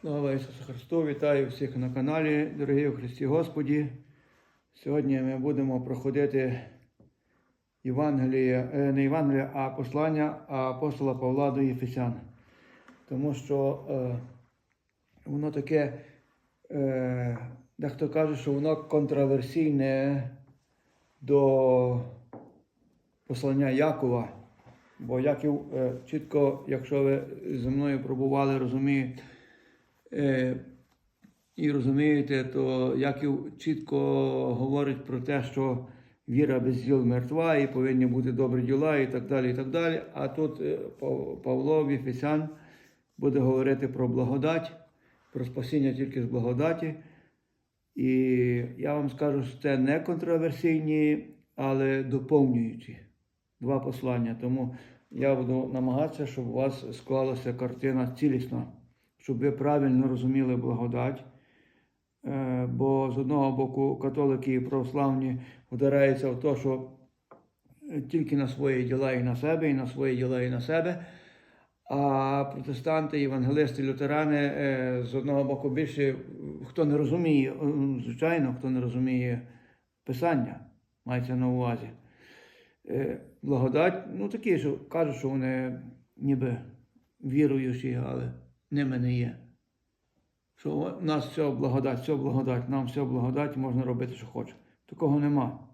Слава Ісусу Христу! Вітаю всіх на каналі, дорогі у Христі Господі. Сьогодні ми будемо проходити Євангеліє, е, не Євангеліє, а послання апостола Павла до Єфесян. Тому що е, воно таке, е, дехто каже, що воно контроверсійне до послання Якова. Бо Яків е, чітко, якщо ви зі мною пробували, розумієте, і розумієте, то Яків чітко говорить про те, що віра без діл мертва, і повинні бути добрі діла, і так далі. і так далі. А тут е, Павло Віфесян буде говорити про благодать, про спасіння тільки з благодаті. І я вам скажу, що це не контроверсійні, але доповнюючі два послання. Тому я буду намагатися, щоб у вас склалася картина цілісна, щоб ви правильно розуміли благодать. Е, Бо з одного боку католики і православні вдаряються в те, що тільки на свої діла і на себе, і на свої діла і на себе. А протестанти, євангелисти, лютерани е, з одного боку більше, хто не розуміє, е, звичайно, хто не розуміє писання, мається на увазі. Благодать, ну такі, що кажуть, що вони ніби віруючі, але ними не є. Що у нас все благодать, все благодать, нам все благодать, можна робити, що хоче. Такого нема.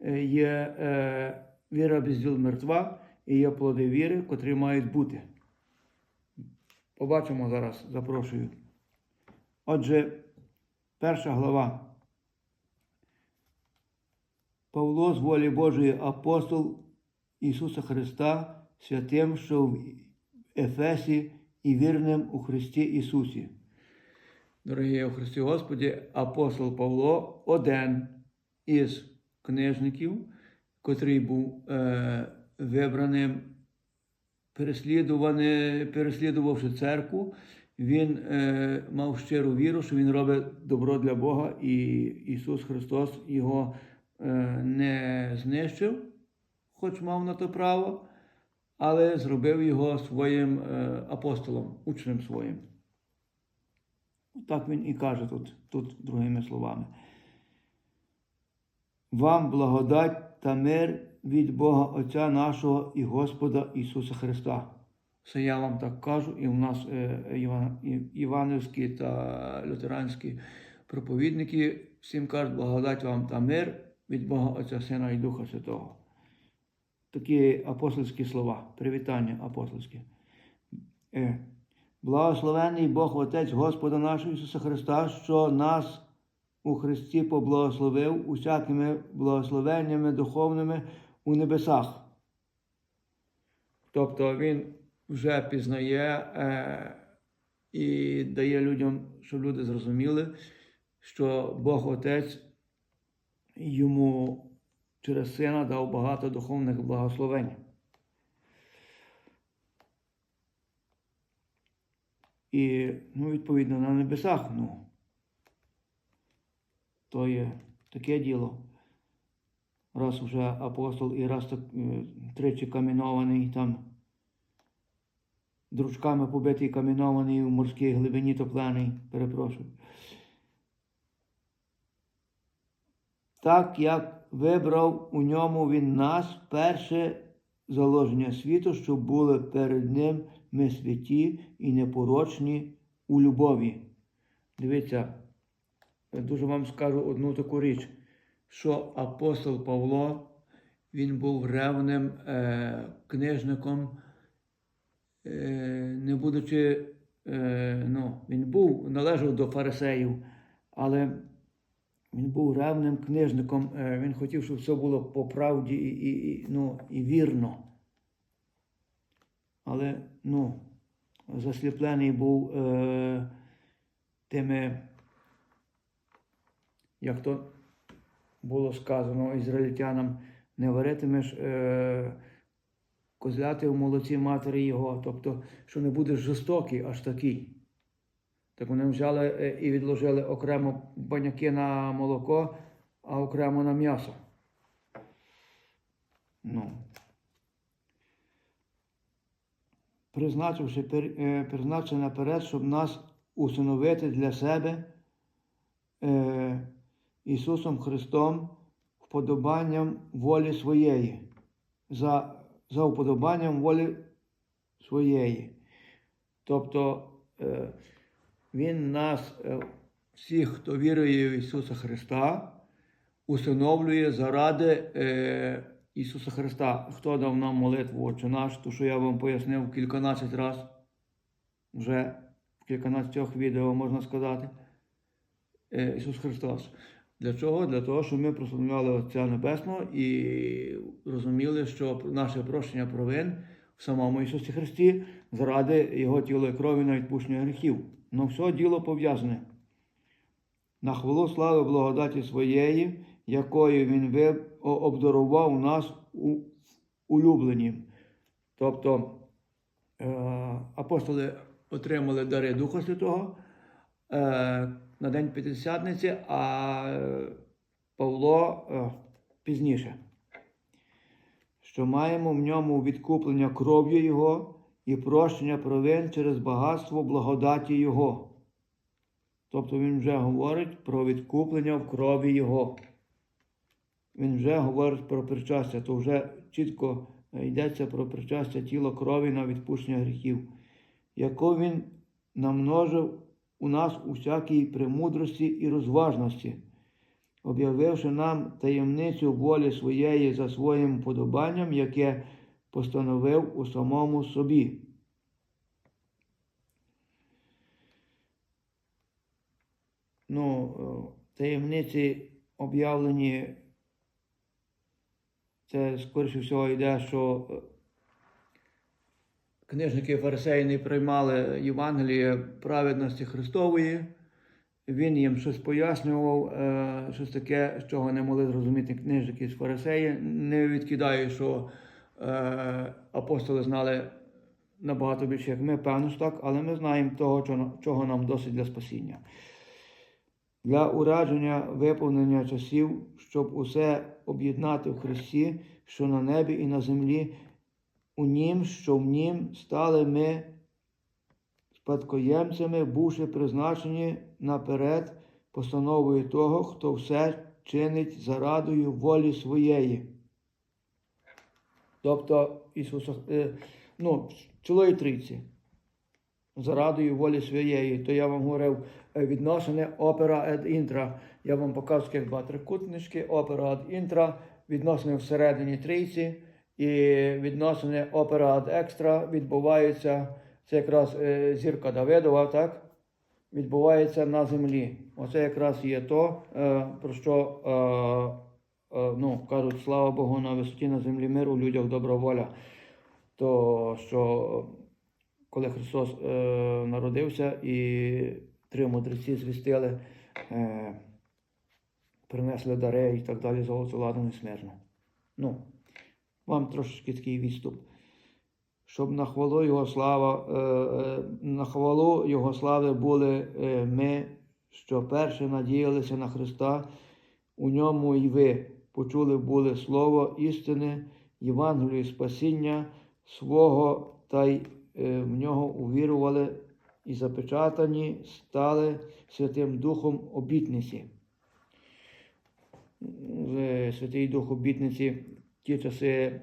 Е, Є е, віра без діл мертва і є плоди віри, котрі мають бути. Побачимо зараз, запрошую. Отже, перша глава. Павло з волі Божої апостол Ісуса Христа, святим, що в Ефесі і вірним у Христі Ісусі. Дорогі у Христі Господі, апостол Павло один із книжників, котрий був е, вибраним, переслідувавши церкву. Він е, мав щиру віру, що він робить добро для Бога, і Ісус Христос його е, не знищив, хоч мав на то право, але зробив його своїм е, апостолом, учнем своїм. Так він і каже тут, тут другими словами. Вам благодать та мир від Бога Отця нашого і Господа Ісуса Христа. Це я вам так кажу, і у нас е, іва- і- іванівські та лютеранські проповідники всім кажуть, благодать вам та мир від Бога Отця Сина і Духа Святого. Такі апостольські слова, привітання апостольське. Е, Благословений Бог Отець Господа нашого Ісуса Христа, що нас у Христі поблагословив усякими благословеннями духовними у небесах. Тобто Він вже пізнає е, і дає людям, щоб люди зрозуміли, що Бог Отець йому через сина дав багато духовних благословень. І, ну, відповідно, на небесах, ну, то є таке діло. Раз уже апостол і раз так, е, тричі камінований там, дручками побитий камінований у морській глибині топлений, перепрошую. Так як вибрав у ньому він нас перше заложення світу, щоб були перед ним ми святі і непорочні у любові. Дивіться, я дуже вам скажу одну таку річ, що апостол Павло, він був ревним е, книжником, е, не будучи, е, ну, він був, належав до фарисеїв, але він був ревним книжником, е, він хотів, щоб все було по правді і, і, ну, і вірно. Але ну, засліплений був е, тими, як то було сказано ізраїльтянам, не варитимеш е, козляти в молоці матері його, тобто, що не будеш жорстокий аж такий. Так вони взяли е, і відложили окремо баняки на молоко, а окремо на м'ясо. Ну. Призначивши е, призначив наперед, щоб нас усиновити для себе е, Ісусом Христом вподобанням волі своєї, за, за вподобанням волі своєї. Тобто е, Він нас, е, всіх, хто вірує в Ісуса Христа, усиновлює заради е, Ісуса Христа. Хто дав нам молитву Отче наш, то що я вам пояснив кільканадцять разів, вже в кільканадцятьох відео можна сказати. Е, Ісус Христос. Для чого? Для того, щоб ми прославляли Отця Небесного і розуміли, що наше прощення провин в самому Ісусі Христі заради Його тіла і крові на відпущення гріхів. Ну все діло пов'язане. На хвалу слави благодаті своєї, якою Він обдарував нас у улюбленім. Тобто е, апостоли отримали дари Духа Святого е, на День П'ятдесятниці, а е, Павло пізніше. Що маємо в ньому відкуплення кров'ю Його і прощення провин через багатство благодаті Його. Тобто він вже говорить про відкуплення в крові Його. Він вже говорить про причастя, то вже чітко йдеться про причастя тіла крові на відпущення гріхів, яку він намножив у нас у всякій премудрості і розважності, об'явивши нам таємницю волі своєї за своїм подобанням, яке постановив у самому собі. Ну, е, таємниці об'явлені, це скоріше всього йде, що е, книжники фарисеї не приймали Євангеліє праведності Христової. Він їм щось пояснював, е, щось таке, з чого не могли зрозуміти книжники з фарисеї. Не відкидаю, що апостоли знали набагато більше, як ми, певно ж так, але ми знаємо того, чого- нам досить для спасіння. Для урадження виповнення часів, щоб усе об'єднати в Христі, що на небі і на землі, у Нім, що в Нім стали ми спадкоємцями, бувши призначені наперед постановою того, хто все чинить зарадою волі своєї. Тобто Ісуса, е, ну, чоловік трійці. Зарадою волі своєї, то я вам говорив е, відношення опера ед інтра. Я вам показую як два трикутнички, опера ад інтра, відносини всередині трійці і відносини опера ад екстра відбуваються. Це якраз е, зірка Давидова, так? Відбувається на землі. Оце якраз є то, е, про що е, ну, кажуть, слава Богу, на висоті на землі мир, у людях добра воля. То що коли Христос е, народився і три мудреці звістили, е, принесли дари і так далі, золото ладно і смирно. Ну, вам трошечки такий відступ. Щоб на хвалу Його слава, е, е, на хвалу Його слави були е, ми, що перше надіялися на Христа, у ньому і ви почули були слово істини, Євангелію спасіння свого та й е, в нього увірували і запечатані стали Святим Духом обітниці. Святий Дух обітниці ті часи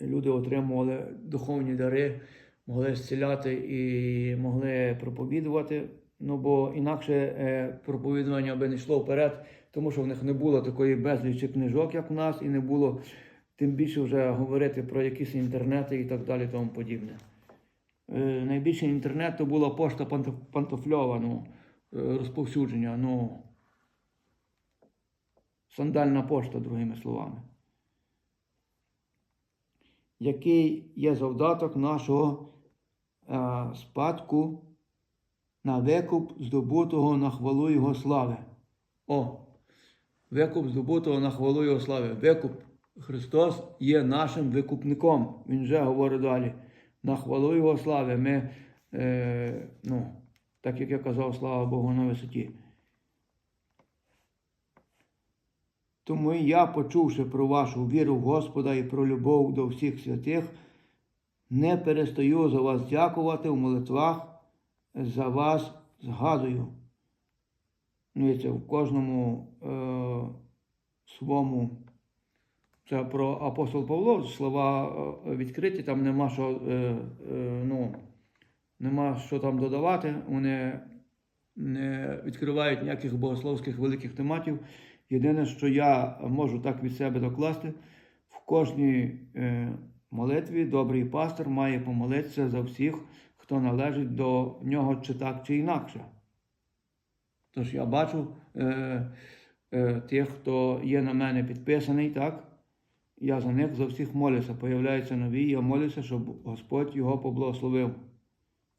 люди отримували духовні дари, могли зціляти і могли проповідувати. Ну бо інакше е, проповідування би не йшло вперед, тому що в них не було такої безлічі книжок, як у нас, і не було тим більше вже говорити про якісь інтернети і так далі, тому подібне. Е, найбільший інтернет то була пошта панто- пантофльова, ну, е, розповсюдження, ну, сандальна пошта, другими словами. Який є завдаток нашого е, спадку на викуп здобутого на хвалу Його слави. О, викуп здобутого на хвалу Його слави. Викуп. Христос є нашим викупником. Він вже говорить далі. На хвалу Його слави. Ми, е, ну, так як я казав, слава Богу на висоті. Тому я, почувши про вашу віру в Господа і про любов до всіх святих, не перестаю за вас дякувати в молитвах за вас згадую. Ну, в кожному е, своєму. Це про апостол Павло, слова е, відкриті, там нема що, е, е, ну, нема що там додавати. Вони не відкривають ніяких богословських великих тематів. Єдине, що я можу так від себе докласти, в кожній е, молитві добрий пастор має помолитися за всіх, хто належить до нього чи так, чи інакше. Тож я бачу е, е, тих, хто є на мене підписаний, так? Я за них за всіх молюся. Появляються нові, я молюся, щоб Господь його поблагословив.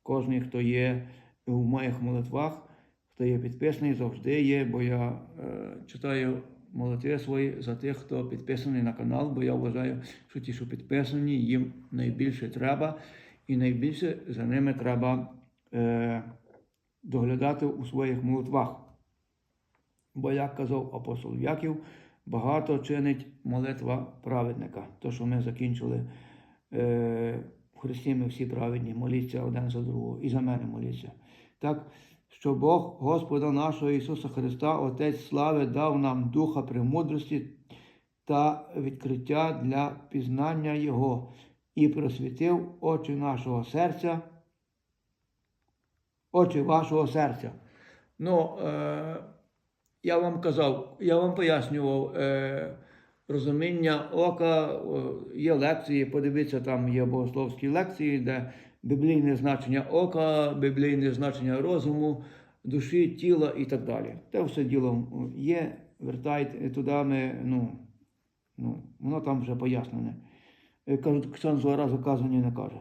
Кожний, хто є в моїх молитвах, хто є підписаний, завжди є, бо я е, читаю молитви свої за тих, хто підписаний на канал, бо я вважаю, що ті, що підписані, їм найбільше треба, і найбільше за ними треба е, доглядати у своїх молитвах. Бо, як казав апостол Яків, багато чинить молитва праведника. То, що ми закінчили е, в Христі, ми всі праведні, моліться один за другого і за мене моліться. Так, що Бог Господа нашого Ісуса Христа, Отець слави, дав нам духа премудрості та відкриття для пізнання Його і просвітив очі нашого серця, очі вашого серця. Ну, е, я вам казав, я вам пояснював е, розуміння ока, є лекції, подивіться, там є богословські лекції, де біблійне значення ока, біблійне значення розуму, душі, тіла і так далі. Те все діло є, вертайте туди ми, ну, ну, воно там вже пояснене. Кажуть, Ксен разу казані не каже.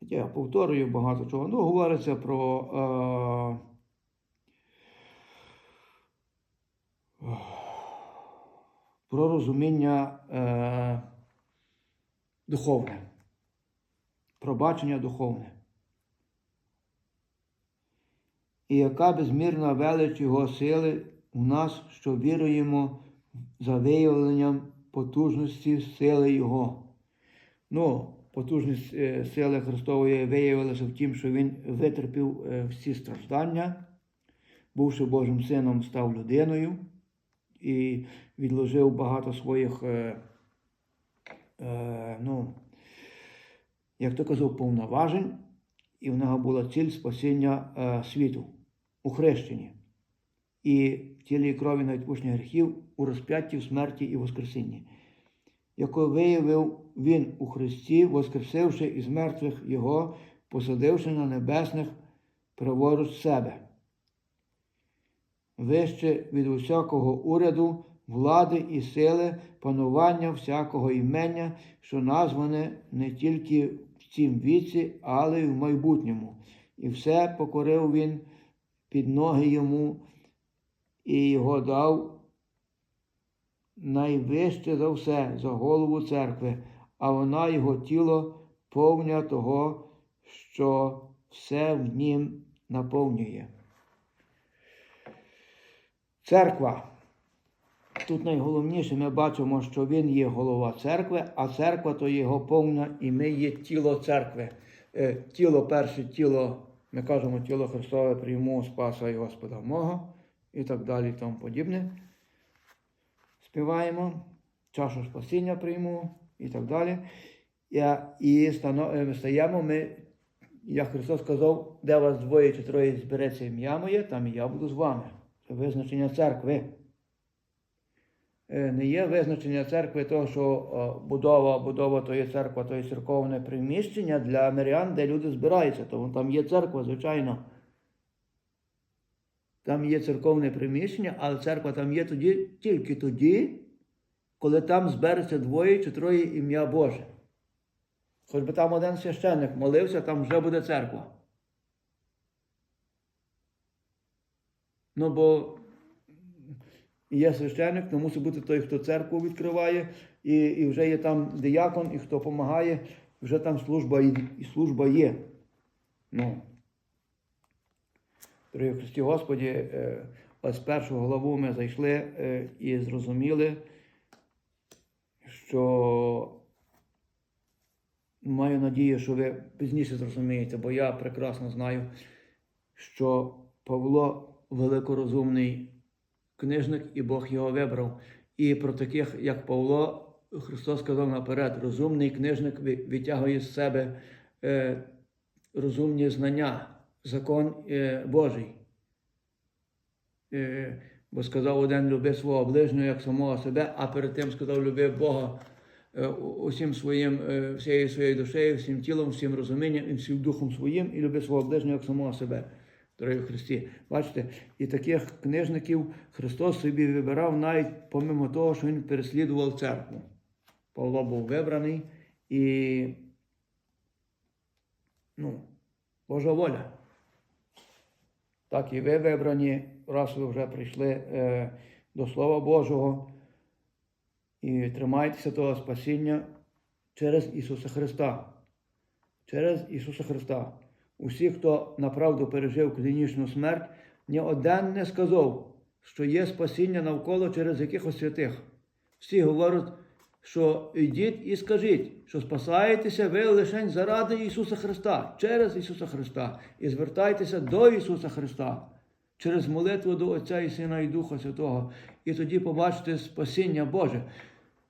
Я повторюю багато чого. Ну, говориться про. Е, про розуміння е, духовне, про бачення духовне. І яка безмірна велич Його сили у нас, що віруємо за виявленням потужності сили Його. Ну, потужність е, сили Христової виявилася в тім, що Він витерпів е, всі страждання, бувши Божим Сином, став людиною і відложив багато своїх, е, ну, як то казав, повноважень, і в нього була ціль спасіння світу у хрещенні. І тілі крові на відпущення гріхів у розп'ятті, в смерті і воскресінні, яку виявив він у Христі, воскресивши із мертвих Його, посадивши на небесних праворуч себе вище від усякого уряду, влади і сили, панування всякого імення, що назване не тільки в цім віці, але й в майбутньому. І все покорив він під ноги йому і його дав найвище за все, за голову церкви, а вона його тіло повня того, що все в нім наповнює. Церква. Тут найголовніше ми бачимо, що він є голова церкви, а церква то його повна, і ми є тіло церкви. Е, Тіло перше тіло, ми кажемо тіло Христове прийму Спаса і Господа мого, і так далі, і тому подібне. Співаємо, чашу спасіння прийму і так далі. І е, стаємо ми, як Христос сказав, де вас двоє чи троє збереться ім'я моє, там і я буду з вами. Це визначення церкви. Е, Не є визначення церкви того, що е, будова, будова то є церква, то є церковне приміщення для мирян, де люди збираються. Тому там є церква, звичайно. Там є церковне приміщення, але церква там є тоді, тільки тоді, коли там збереться двоє чи троє ім'я Боже. Хоч би там один священник молився, там вже буде церква. Ну, бо є священник, то мусить бути той, хто церкву відкриває, і, і вже є там диякон, і хто допомагає, вже там служба і, служба є. Ну, Дорогі Христі Господі, е, ось першу главу ми зайшли е, і зрозуміли, що маю надію, що ви пізніше зрозумієте, бо я прекрасно знаю, що Павло великорозумний книжник, і Бог його вибрав. І про таких, як Павло, Христос сказав наперед, розумний книжник витягує з себе е, розумні знання, закон е, Божий. Е, бо сказав один люби свого ближнього як самого себе, а перед тим сказав люби Бога е, усім своїм, всією своєю душею, всім тілом, всім розумінням і всім духом своїм, і люби свого ближнього як самого себе. Дорогі Христі, бачите, і таких книжників Христос собі вибирав навіть помимо того, що Він переслідував церкву. Павло був вибраний і ну, Божа воля. Так і ви вибрані, раз ви вже прийшли е, до Слова Божого і тримайтеся того спасіння через Ісуса Христа. Через Ісуса Христа. Усі, хто направду пережив клінічну смерть, ні один не сказав, що є спасіння навколо через якихось святих. Всі говорять, що йдіть і скажіть, що спасаєтеся ви лише заради Ісуса Христа, через Ісуса Христа, і звертайтеся до Ісуса Христа через молитву до Отця і Сина і Духа Святого. І тоді побачите спасіння Боже.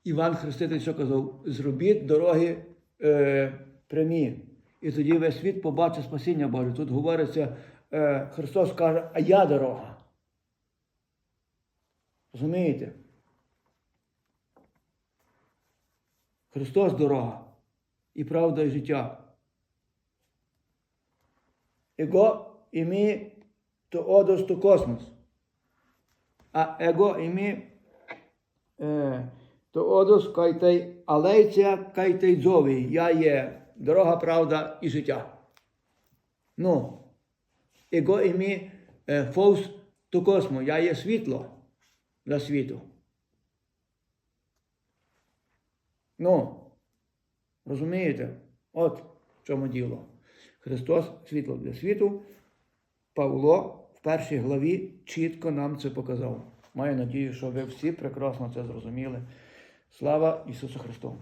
Іван Хреститель що казав: зробіть дороги е, прямі. І тоді весь світ побачить спасіння Боже. Тут говориться, е, Христос каже, а я дорога. Розумієте? Христос дорога і правда і життя. Его імі то одос то космос. А его імі е, то одос кайтей алейця кайтей дзові. Я є дорога, правда і життя. Ну, его імі е, фовс то космо. Я є світло для світу. Ну, розумієте? От в чому діло. Христос світло для світу. Павло в першій главі чітко нам це показав. Маю надію, що ви всі прекрасно це зрозуміли. Слава Ісусу Христу!